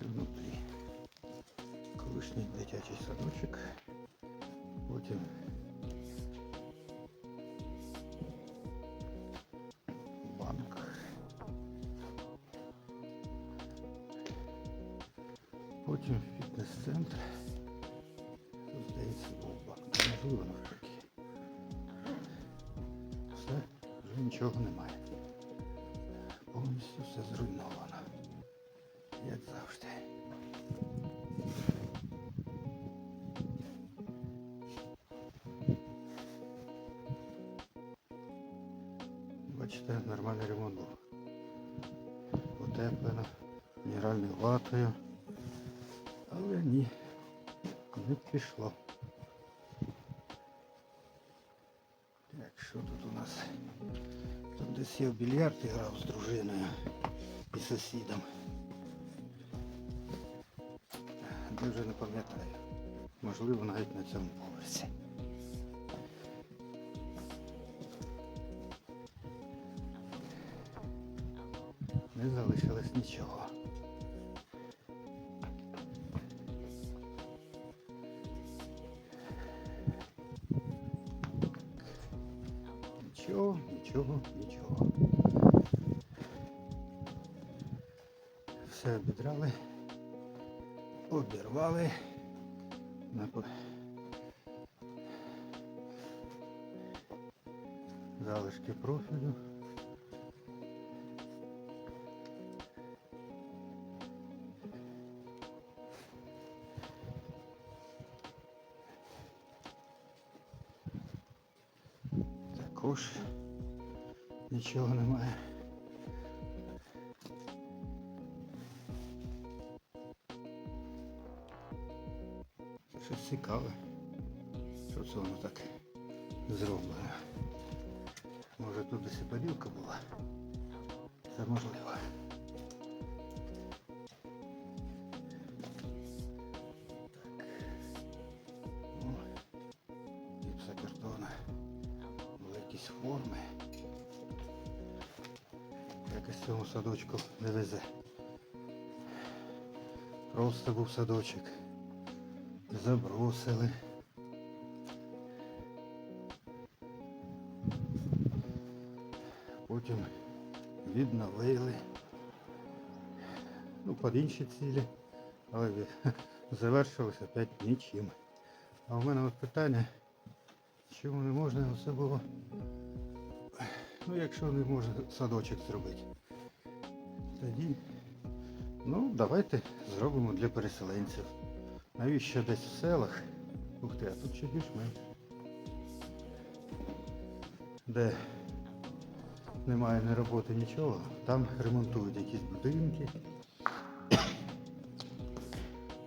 Це внутрі. Колишній дитячий садочок. Потім банк. Потім фітнес-центр. Тут, Здається, був банк. Можливо, навпаки. Все, вже нічого немає. Повністю все зруйновано. Завжди. Бачите, нормальний ремонт був. Утеплено, мінеральною ватою. Але ні, не пішло. Так, що тут у нас? Тут десь я в більярд грав з дружиною і сусідом. Де вже не пам'ятаю. Можливо, навіть на цьому поверсі. Не залишилось нічого. Нічого, нічого, нічого. Все обідрали, обірвали. Залишки профілю. Також нічого немає. Щось цікаве. Що це воно так зроблено? Може тут десь і поділка була? Це можливо. Форми. Якось цьому садочку не везе. Просто був садочок. Забросили. Потім відновили. Ну, під інші цілі, але завершилося опять нічим. А у мене от питання, чому не можна все було, ну якщо не можна садочок зробити, тоді ну давайте зробимо для переселенців. Навіщо десь в селах? Ух ти, а тут ще більш-менш. Де немає ні роботи, нічого, там ремонтують якісь будинки,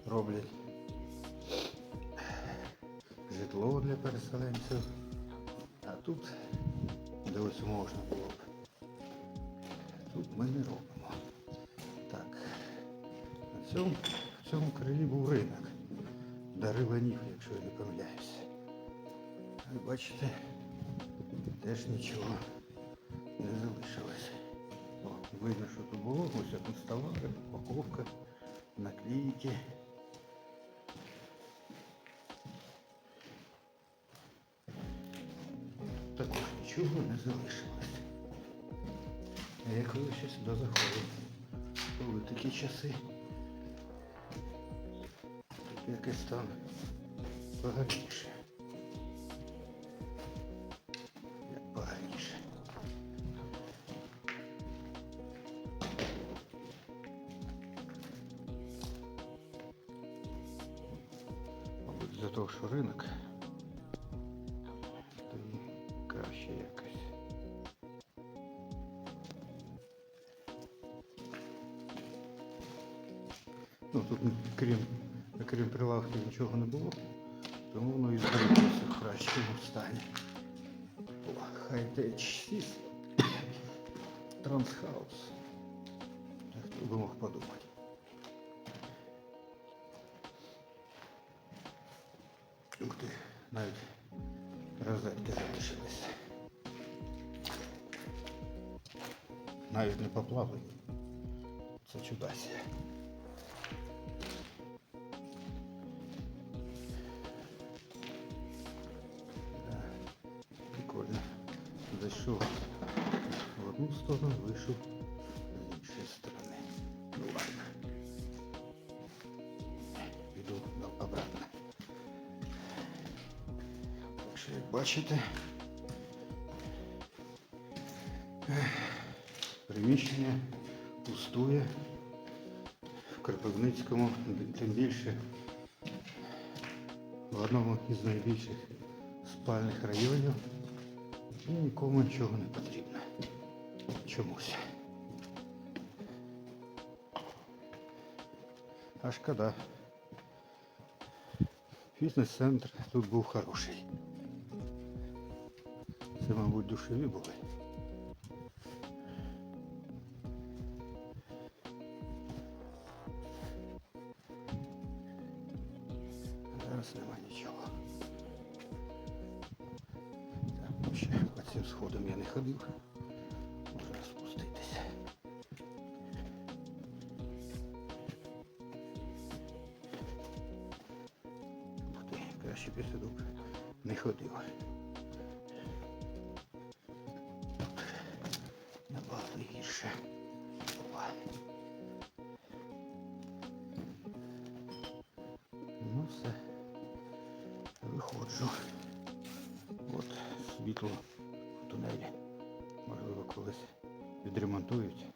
роблять житло для переселенців. А тут, де ось можна було б, тут ми не робимо. Так, на цьому, в цьому крилі був ринок. Дари ланів, якщо я не помиляюся. Бачите, теж нічого не залишилось. О, видно, що тут було, ось тут стола, упаковка, наклейки. Також нічого не залишилось. А я коли ще сюди заходив, були такі часи. Тут якийсь там поганіше. Як поганіше. Мабуть, за того, що ринок, то і краще якось. Ну тут крім, Крім прилавки нічого не було, тому воно і збереглося в кращому стані. Hightech 6 Трансхаус. Хто би мог подумати. Ух ти, навіть розетки залишились. Навіть не поплавлені. Це чудасія. Зайшов в одну сторону, вийшов з іншої сторони. Ну ладно. Піду обратно. Так що, як бачите, приміщення пустує в Кропивницькому, тим більше в одному із найбільших спальних районів і нікому нічого не потрібно. Чомусь. А шкода. Фітнес-центр тут був хороший. Це, мабуть, душові були. Зараз нема нічого. Цим сходам я не ходив. Можна спуститися. Ти, краще б я сюди б не ходив. Тут набагато. Ну все. Виходжу. От світло в тунелі. Можливо, колись відремонтують.